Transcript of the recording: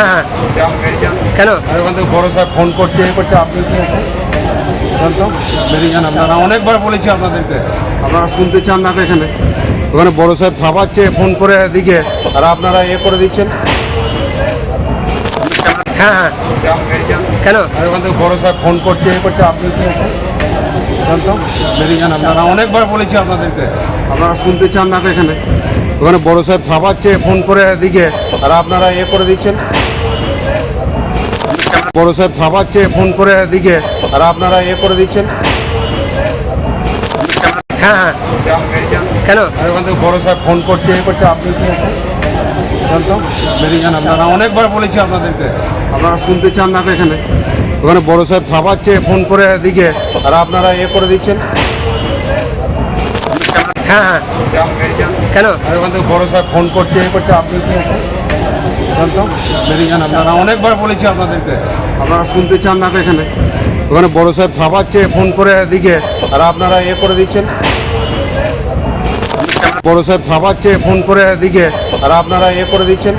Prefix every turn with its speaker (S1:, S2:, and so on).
S1: হ্যাঁ হ্যাঁ। কেন?
S2: বড় সাহেব ফোন করছে এ করছে বেরিয়ে যান আপনারা অনেকবার বলেছি আপনাদেরকে আপনারা শুনতে চান না এখানে ওখানে বড় সাহেব থামাচ্ছে ফোন করে এদিকে আর আপনারা এ করে দিচ্ছেন
S1: হ্যাঁ হ্যাঁ। কেন?
S2: ওখান থেকে বড় ফোন করছে এ করছে বেরিয়ে যান আপনারা অনেকবার বলেছি আপনাদেরকে আপনারা শুনতে চান না এখানে। ওখানে বড় সাহেব থামাচ্ছে ফোন করে এদিকে আর আপনারা এ করে দিচ্ছেন। বড় সাহেব থামাচ্ছে ফোন করে এদিকে আর আপনারা এ করে দিচ্ছেন।
S1: হ্যাঁ হ্যাঁ। কেন?
S2: ওখান থেকে বড় সাহেব ফোন করছে এ করছে আপনি কি বেরিয়ে যান আপনারা অনেকবার বলেছি আপনাদেরকে। আপনারা শুনতে চান না এখানে। ওখানে বড় সাহেব থামাচ্ছে ফোন করে এদিকে আর আপনারা এ করে দিচ্ছেন।
S1: হ্যাঁ হ্যাঁ। কেন?
S2: আর ওখান বড় সাহেব ফোন করছে এ করছে, আপনি বেরিয়ে যান আপনারা অনেকবার বলেছি আপনাদেরকে। আপনারা শুনতে চান না এখানে। ওখানে বড় সাহেব থামাচ্ছে ফোন করে এদিকে, আর আপনারা এ করে দিচ্ছেন। বড় সাহেব থামাচ্ছে ফোন করে এদিকে, আর আপনারা এ করে দিচ্ছেন।